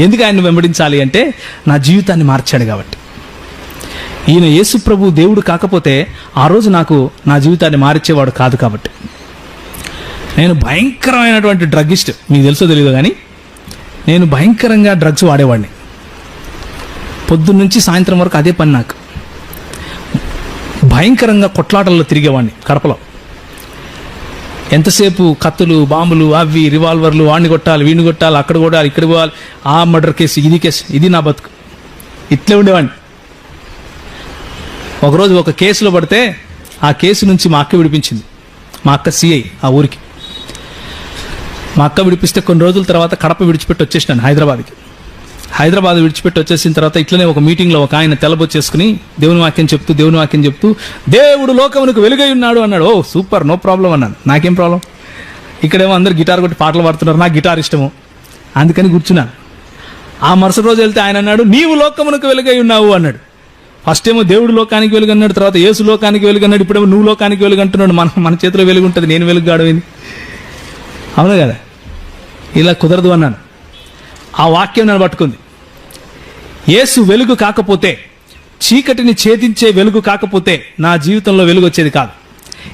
ఎందుకు ఆయన్ని వెంబడించాలి అంటే నా జీవితాన్ని మార్చాడు కాబట్టి. ఈయన యేసు ప్రభు దేవుడు కాకపోతే ఆ రోజు నాకు నా జీవితాన్ని మారిచ్చేవాడు కాదు కాబట్టి. నేను భయంకరమైనటువంటి డ్రగ్గిస్ట్ మీకు తెలుసో తెలియదు కానీ నేను భయంకరంగా డ్రగ్స్ వాడేవాడిని. పొద్దున్న నుంచి సాయంత్రం వరకు అదే పని నాకు. భయంకరంగా కొట్లాటల్లో తిరిగేవాడిని కడపలో. ఎంతసేపు కత్తులు బాంబులు అవి రివాల్వర్లు వాడిని కొట్టాలి వీడిని కొట్టాలి అక్కడ కూడా ఇక్కడ పోవాలి ఆ మర్డర్ కేసు ఇది కేసు ఇది నా బతుకు. ఇట్లే ఉండేవాడిని. ఒకరోజు ఒక కేసులో పడితే ఆ కేసు నుంచి మా అక్క విడిపించింది. మా అక్క సిఐ ఆ ఊరికి. మా అక్క విడిపిస్తే కొన్ని రోజుల తర్వాత కడప విడిచిపెట్టి వచ్చేసినాను హైదరాబాద్కి. హైదరాబాద్ విడిచిపెట్టి వచ్చేసిన తర్వాత ఇట్లనే ఒక మీటింగ్లో ఒక ఆయన తెలబొచ్చేసుకుని దేవుని వాక్యం చెప్తూ దేవుని వాక్యం చెప్తూ దేవుడు లోకమునకు వెలుగై ఉన్నాడు అన్నాడు. ఓ సూపర్ నో ప్రాబ్లం అన్నాను. నాకేం ప్రాబ్లం? ఇక్కడేమో అందరు గిటార్ కొట్టి పాటలు పాడుతున్నారు. నాకు గిటార్ ఇష్టము. అందుకని కూర్చున్నాను ఆ మరుసటి రోజు వెళ్తే ఆయన అన్నాడు నీవు లోకమునకు వెలుగై ఉన్నావు అన్నాడు. ఫస్ట్ ఏమో దేవుడు లోకానికి వెలుగు అన్నాడు తర్వాత యేసు లోకానికి వెలుగు అన్నాడు ఇప్పుడేమో నువ్వు లోకానికి వెలుగు అంటున్నాడు మన మన చేతిలో వెలుగు ఉంటుంది నేను వెలుగు గాడమైంది అవును కదా? ఇలా కుదరదు అన్నాను. ఆ వాక్యం నన్ను పట్టుకుంది. యేసు వెలుగు కాకపోతే చీకటిని ఛేదించే వెలుగు కాకపోతే నా జీవితంలో వెలుగు వచ్చేది కాదు.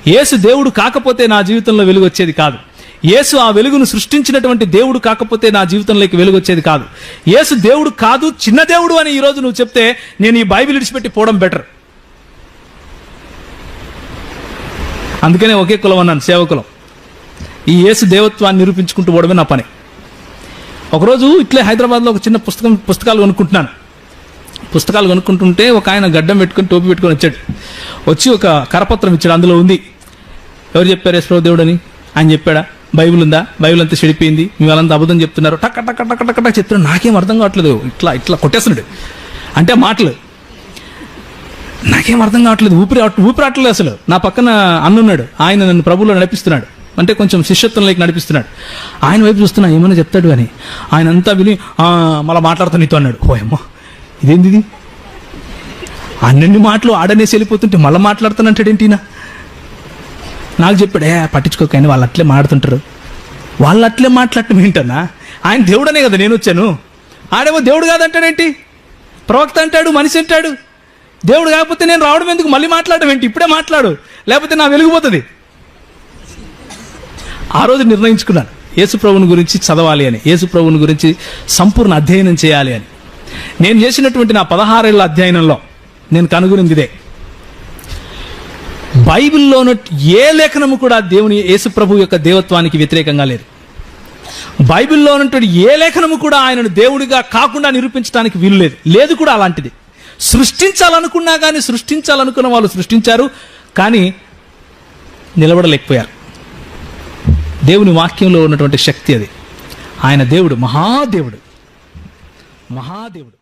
యేసు దేవుడు కాకపోతే నా జీవితంలో వెలుగు వచ్చేది కాదు. యేసు ఆ వెలుగును సృష్టించినటువంటి దేవుడు కాకపోతే నా జీవితంలోకి వెలుగు వచ్చేది కాదు. యేసు దేవుడు కాదు చిన్న దేవుడు అని ఈరోజు నువ్వు చెప్తే నేను ఈ బైబిల్ విడిచిపెట్టి పోవడం బెటర్. అందుకనే ఒకే కులం అన్నాను సేవకులం. ఈ యేసు దేవత్వాన్ని నిరూపించుకుంటూ పోవడమే నా పని. ఒకరోజు ఇట్లే హైదరాబాద్లో ఒక చిన్న పుస్తకం పుస్తకాలు కొనుక్కుంటున్నాను. పుస్తకాలు కొనుక్కుంటుంటే ఒక ఆయన గడ్డం పెట్టుకొని టోపీ పెట్టుకొని వచ్చాడు. వచ్చి ఒక కరపత్రం ఇచ్చాడు. అందులో ఉంది ఎవరు చెప్పారు యశ్వరావు దేవుడు అని ఆయన చెప్పాడా? బైబిల్ ఉందా? బైబిల్ అంతా చెడిపోయింది. మీ వాళ్ళంతా అబద్ధం చెప్తున్నారు. టక్క టక్క టక్క టక్క టక్ చెప్తున్నారు నాకేం అర్థం కావట్లేదు. ఇట్లా ఇట్లా కొట్టేస్తున్నాడు. అంటే మాటలు. నాకేం అర్థం కావట్లేదు. ఊపిరి ఊపిరి అసలు. నా పక్కన అన్నున్నాడు ఆయన నన్ను ప్రభువులో నడిపిస్తున్నాడు. అంటే కొంచెం శిష్యత్వంలోకి నడిపిస్తున్నాడు. ఆయన వైపు చూస్తున్నా ఏమైనా చెప్తాడు అని. ఆయన అంతా విని మళ్ళీ మళ్ళా మాట్లాడుతా నీతో అన్నాడు. ఓ అమ్మో ఇదేంది అన్ని అన్నన్ని మాటలు ఆడనేసి వెళ్ళిపోతుంటే మళ్ళీ మాట్లాడుతానంటాడేంటినా నాకు చెప్పాడే పట్టించుకోకని వాళ్ళు అట్లే మాడుతుంటారు వాళ్ళు అట్లే మాట్లాడటం ఏంటన్నా? ఆయన దేవుడనే కదా నేను వచ్చాను. ఆడేమో దేవుడు కాదంటాడేంటి? ప్రవక్త అంటాడు మనిషి అంటాడు. దేవుడు కాకపోతే నేను రావడం ఎందుకు? మళ్ళీ మాట్లాడడం ఏంటి? ఇప్పుడే మాట్లాడు. లేకపోతే నా వెలిగిపోతుంది ఆ రోజు నిర్ణయించుకున్నాను. యేసుప్రభుని గురించి చదవాలి అని యేసుప్రభుని గురించి సంపూర్ణ అధ్యయనం చేయాలి అని. నేను చేసినటువంటి నా పదహారేళ్ళ అధ్యయనంలో నేను కనుగొనింది ఇదే బైబిల్లో ఏ లేఖనము కూడా దేవుని యేసుప్రభు యొక్క దేవత్వానికి వ్యతిరేకంగా లేదు. బైబిల్లో ఉన్నటువంటి ఏ లేఖనము కూడా ఆయనను దేవుడిగా కాకుండా నిరూపించడానికి వీలు లేదు. లేదు కూడా అలాంటిది. సృష్టించాలనుకున్నా కానీ సృష్టించాలనుకున్న వాళ్ళు సృష్టించారు కానీ నిలబడలేకపోయారు. దేవుని వాక్యంలో ఉన్నటువంటి శక్తి అది. ఆయన దేవుడు మహాదేవుడు. మహాదేవుడు.